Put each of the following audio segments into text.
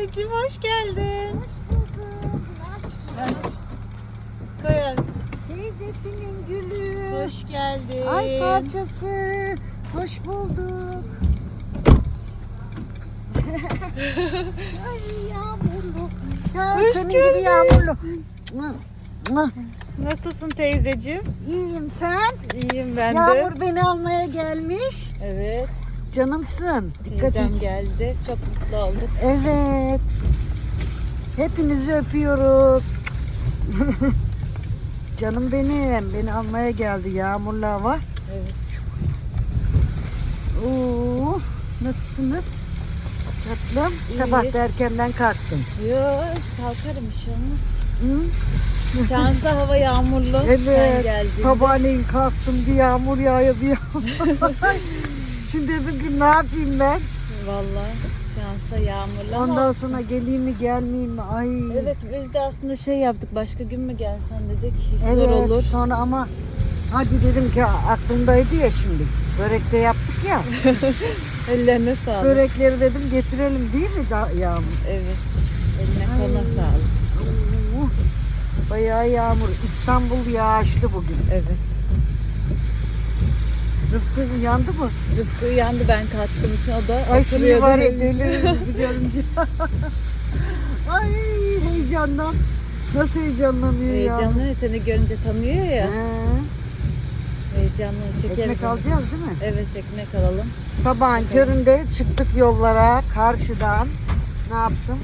teyzeciğim hoş geldin. Hoş bulduk. Ben- Koyar. Teyzesinin gülü. Hoş geldin. Ay parçası. Hoş bulduk. Ay yağmurlu. Ya Hoş senin geldin. gibi yağmurlu. Nasılsın teyzeciğim? İyiyim sen. İyiyim ben de. Yağmur beni almaya gelmiş. Evet. Canımsın. Dikkat et. Teyzem geldi. Çok mutlu olduk. Evet. Hepinizi öpüyoruz. Canım benim. Beni almaya geldi yağmurlu hava. Evet. Oo, nasılsınız? Tatlım. İyiyiz. Sabah da erkenden kalktım. Yok kalkarım bir şey olmaz. Hı? Şanslı hava yağmurlu. Evet. Sabahleyin kalktım. Bir yağmur yağıyor bir yağmur. Şimdi dedim ki ne yapayım ben? Vallahi şansa yağmurlu ama. Ondan sonra geleyim mi gelmeyeyim mi? Ay. Evet biz de aslında şey yaptık. Başka gün mü gelsen dedik. Zor Evet, olur. sonra ama hadi dedim ki aklımdaydı ya şimdi. Börek de yaptık ya. Ellerine sağlık. Börekleri dedim getirelim değil mi da Yağmur? Evet. Eline Ay. koluna sağlık. Oo, Bayağı yağmur. İstanbul yağışlı bugün. Evet. Rıfkı uyandı mı? Rıfkı uyandı ben kalktığım için o da Ay şimdi var ya delirir bizi görünce. Ay heyecandan. Nasıl heyecanlanıyor ya? Heyecanlı seni görünce tanıyor ya. He, Heyecanlı çeker. ekmek alacağız değil mi? Evet ekmek alalım. Sabahın köründe çıktık yollara karşıdan. Ne yaptım?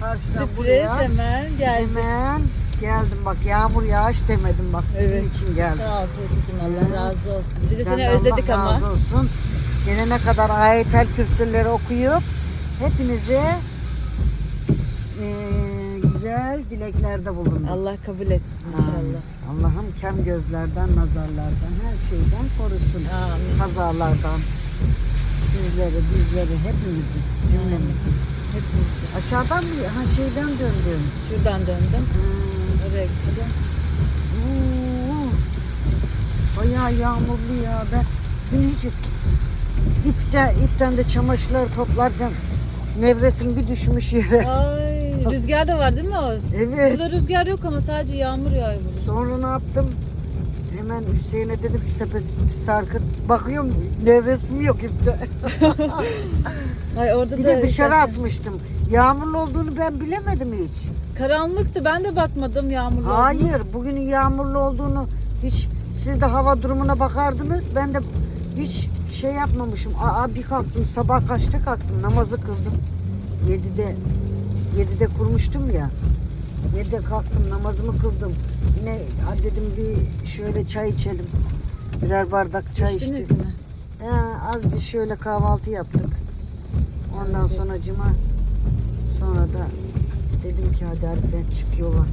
Karşıdan Sürpriz buraya. hemen geldi. Hemen geldim bak yağmur yağış demedim bak sizin Evet. için geldim. Sağ ol teyzeciğim Allah razı olsun. Biz de Sizden seni de özledik Allah ama. razı olsun. Gelene kadar ayetel kürsüleri okuyup hepinize eee, güzel dileklerde bulundum. Allah kabul etsin inşallah. Allah'ım kem gözlerden, nazarlardan, her şeyden korusun. Amin. Kazalardan. Sizleri, bizleri, hepimizi, cümlemizi. Hepimiz. Aşağıdan mı? Ha şeyden döndüm. Şuradan döndüm. Hmm. Oraya gideceğim. Oo, Bayağı yağmurlu ya. Ben dün hiç ipte, ipten de çamaşırları toplarken nevresim bir düşmüş yere. Ay rüzgar da var değil mi o? Evet. Burada rüzgar yok ama sadece yağmur yağıyor burada. Sonra ne yaptım? Hemen Hüseyin'e dedim ki sepeti sarkıt. Bakıyorum nevresim yok ipte. Ay orada bir da de dışarı zaten asmıştım. Yağmurlu olduğunu ben bilemedim hiç. Karanlıktı ben de bakmadım yağmurlu. olduğunu. Hayır, bugünün yağmurlu olduğunu hiç siz de hava durumuna bakardınız. Ben de hiç şey yapmamışım. Aa bir kalktım sabah kaçta kalktım namazı kıldım. 7'de 7'de kurmuştum ya. 7'de kalktım namazımı kıldım. Yine dedim bir şöyle çay içelim. Birer bardak çay İçtiniz içtik. mi? He, az bir şöyle kahvaltı yaptık. Ondan sonra cuma sonra da dedim ki hadi Arife çık yola.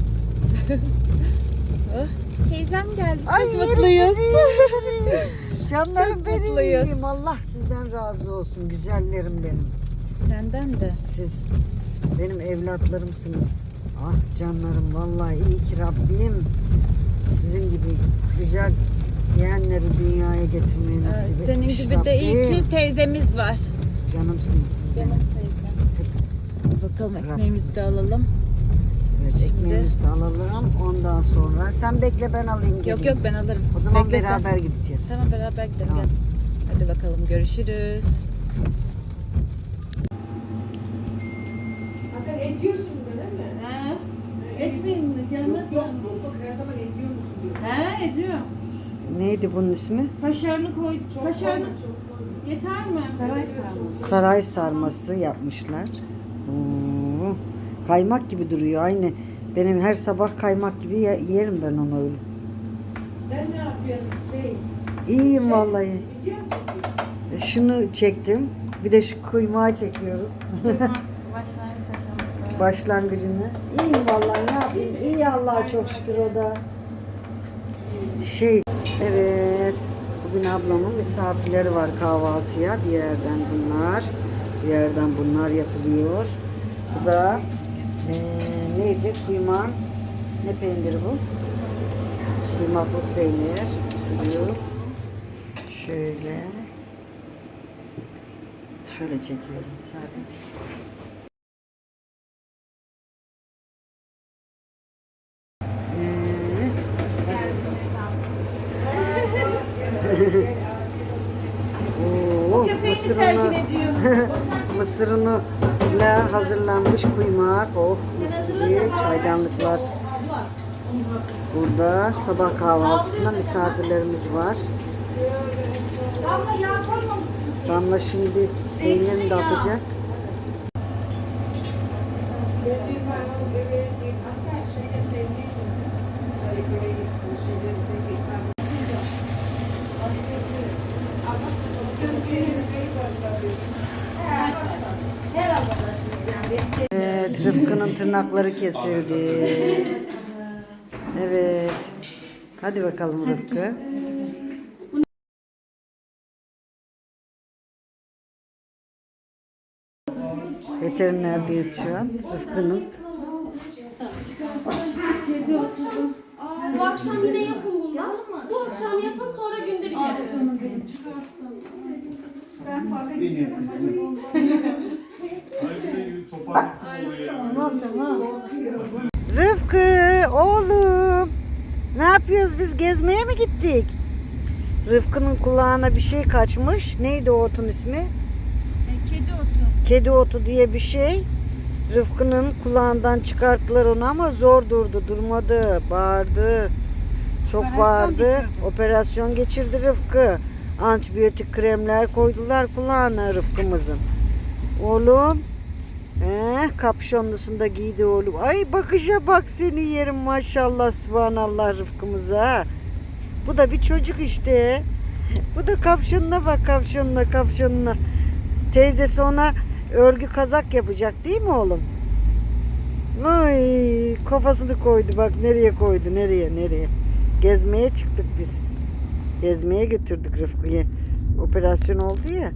Oh, teyzem geldi. Ay Çok yerim mutluyuz. Canlarım Çok benim. mutluyuz. Allah sizden razı olsun. Güzellerim benim. Senden de. Siz benim evlatlarımsınız. Ah canlarım vallahi iyi ki Rabbim sizin gibi güzel yeğenleri dünyaya getirmeyi nasip Evet, Senin etmiş gibi de iyi Rabbim. ki teyzemiz var. Canımsınız siz Canım benim. Bakalım ekmeğimizi de alalım. Evet, Şimdi- ekmeğimizi de alalım. Ondan sonra sen bekle ben alayım geleyim. Yok yok ben alırım. O zaman Bekle sen. beraber gideceğiz. Tamam beraber gidelim Tamam. gel. Hadi bakalım görüşürüz. Ha sen ediyorsun böyle mi? Ha? Etmeyeyim mi? Gelmez Yok yok yok her zaman ediyormuşsun diyor. He ediyor. Neydi bunun ismi? Kaşarını koy. Çok Kaşarını koyma, çok koyma. yeter mi? Saray sarması. Saray sarması yapmışlar. Oo, kaymak gibi duruyor aynı. Benim her sabah kaymak gibi ye- yerim ben onu öyle. Sen ne yapıyorsun şey? İyiyim vallahi. Video mu çekiyorsun? E, Şunu çektim. Bir de şu kuymağı çekiyorum. Başlangıç aşaması. Başlangıcını. İyiyim vallahi ne yapayım. İyi Allah'a çok şükür o da. Şey evet. Bugün ablamın misafirleri var kahvaltıya. Bir yerden bunlar yerden bunlar yapılıyor. Bu da e, neydi? Kuyman. Ne peyniri bu? Kuymaklı peynir. Şöyle. Şöyle çekiyorum sadece. Oo, Köpeğini terkin ediyor. mısır unuyla hazırlanmış kuymak. Oh gibi çaydanlıklar. Burada sabah kahvaltısına misafirlerimiz var. Damla şimdi peynirini de atacak. Evet, Rıfkı'nın tırnakları kesildi. Evet. Hadi bakalım Rıfkı. Veterinerdeyiz şu an. Rıfkı'nın. Bu akşam yine yapın bundan. Bu akşam yapın sonra günde bir kere. Rıfkı oğlum. Ne yapıyoruz biz gezmeye mi gittik? Rıfkı'nın kulağına bir şey kaçmış. Neydi o otun ismi? Kedi otu. Kedi otu diye bir şey. Rıfkı'nın kulağından çıkarttılar onu ama zor durdu. Durmadı. Bağırdı. Çok bağırdı. Operasyon geçirdi Rıfkı. Antibiyotik kremler koydular kulağına Rıfkı'mızın. Oğlum. Eh, kapşonlusunu giydi oğlum. Ay bakışa bak seni yerim maşallah subhanallah Rıfkı'mıza. Bu da bir çocuk işte. Bu da kapşonuna bak kapşonuna kapşonuna. Teyzesi ona örgü kazak yapacak değil mi oğlum? Ay kafasını koydu bak nereye koydu nereye nereye. Gezmeye çıktık biz. Gezmeye götürdük Rıfkı'yı. Operasyon oldu ya.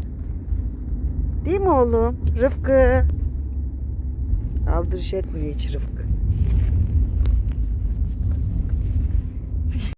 Değil mi oğlum? Rıfkı. Aldırış etmiyor hiç Rıfkı.